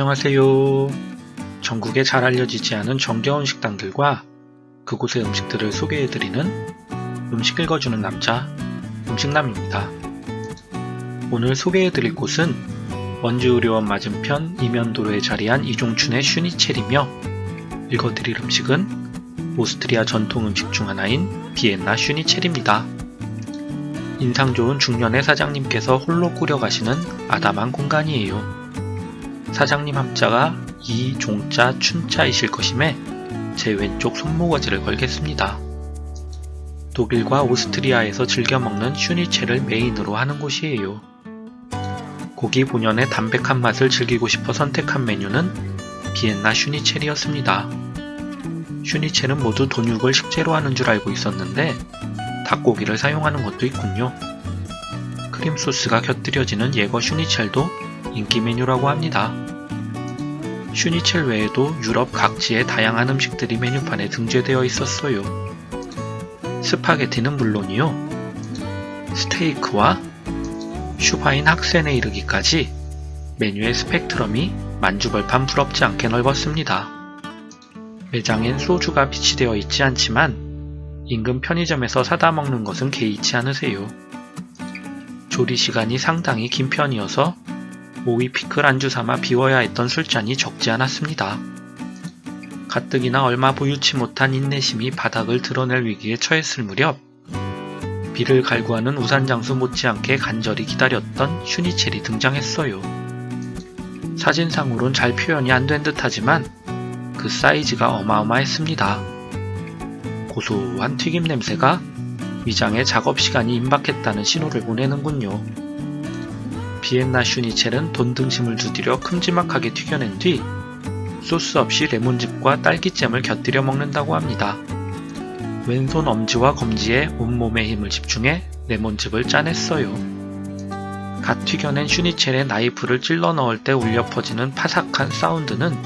안녕하세요. 전국에 잘 알려지지 않은 정겨운 식당들과 그곳의 음식들을 소개해드리는 음식 읽어주는 남자, 음식남입니다. 오늘 소개해드릴 곳은 원주의료원 맞은편 이면도로에 자리한 이종춘의 슈니첼이며 읽어드릴 음식은 오스트리아 전통 음식 중 하나인 비엔나 슈니첼입니다. 인상 좋은 중년의 사장님께서 홀로 꾸려 가시는 아담한 공간이에요. 사장님 함자가 이 종자 춘자이실 것임에 제 왼쪽 손모가지를 걸겠습니다. 독일과 오스트리아에서 즐겨 먹는 슈니첼을 메인으로 하는 곳이에요. 고기 본연의 담백한 맛을 즐기고 싶어 선택한 메뉴는 비엔나 슈니첼이었습니다. 슈니첼은 모두 돈육을 식재로 하는 줄 알고 있었는데 닭고기를 사용하는 것도 있군요. 크림 소스가 곁들여지는 예거 슈니첼도 인기 메뉴라고 합니다. 슈니첼 외에도 유럽 각지의 다양한 음식들이 메뉴판에 등재되어 있었어요. 스파게티는 물론이요. 스테이크와 슈바인 학센에 이르기까지 메뉴의 스펙트럼이 만주벌판 부럽지 않게 넓었습니다. 매장엔 소주가 비치되어 있지 않지만 인근 편의점에서 사다 먹는 것은 개의치 않으세요. 조리 시간이 상당히 긴 편이어서 오이 피클 안주 삼아 비워야 했던 술잔이 적지 않았습니다. 가뜩이나 얼마 보유치 못한 인내심이 바닥을 드러낼 위기에 처했을 무렵 비를 갈구하는 우산 장수 못지않게 간절히 기다렸던 슈니첼이 등장했어요. 사진상으론 잘 표현이 안 된 듯하지만 그 사이즈가 어마어마했습니다. 고소한 튀김 냄새가 위장의 작업 시간이 임박했다는 신호를 보내는군요. 비엔나 슈니첼은 돈 등심을 두드려 큼지막하게 튀겨낸 뒤 소스 없이 레몬즙과 딸기잼을 곁들여 먹는다고 합니다. 왼손 엄지와 검지에 온몸의 힘을 집중해 레몬즙을 짜냈어요. 갓 튀겨낸 슈니첼에 나이프를 찔러 넣을 때 울려 퍼지는 파삭한 사운드는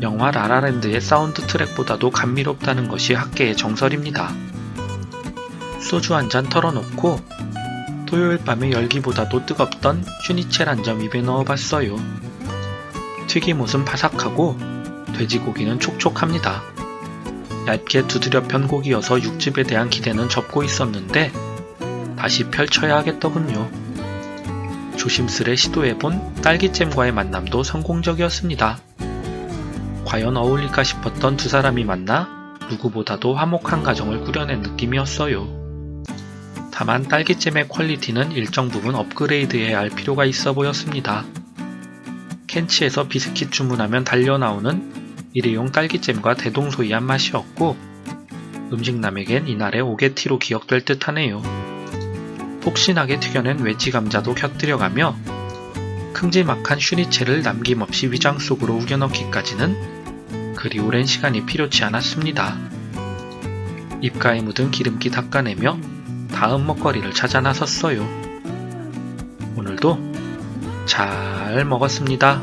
영화 라라랜드의 사운드 트랙보다도 감미롭다는 것이 학계의 정설입니다. 소주 한 잔 털어놓고 토요일 밤의 열기보다도 뜨겁던 슈니첼 한점 입에 넣어봤어요. 튀김옷은 바삭하고 돼지고기는 촉촉합니다. 얇게 두드려 편 고기여서 육즙에 대한 기대는 접고 있었는데 다시 펼쳐야 하겠더군요. 조심스레 시도해본 딸기잼과의 만남도 성공적이었습니다. 과연 어울릴까 싶었던 두 사람이 만나 누구보다도 화목한 가정을 꾸려낸 느낌이었어요. 다만 딸기잼의 퀄리티는 일정 부분 업그레이드해야 할 필요가 있어 보였습니다. 켄치에서 비스킷 주문하면 달려나오는 일회용 딸기잼과 대동소이한 맛이었고 음식남에겐 이날의 오게티로 기억될 듯 하네요. 폭신하게 튀겨낸 웨지 감자도 곁들여가며 큼지막한 슈니첼을 남김없이 위장 속으로 우겨넣기까지는 그리 오랜 시간이 필요치 않았습니다. 입가에 묻은 기름기 닦아내며 다음 먹거리를 찾아 나섰어요. 오늘도 잘 먹었습니다.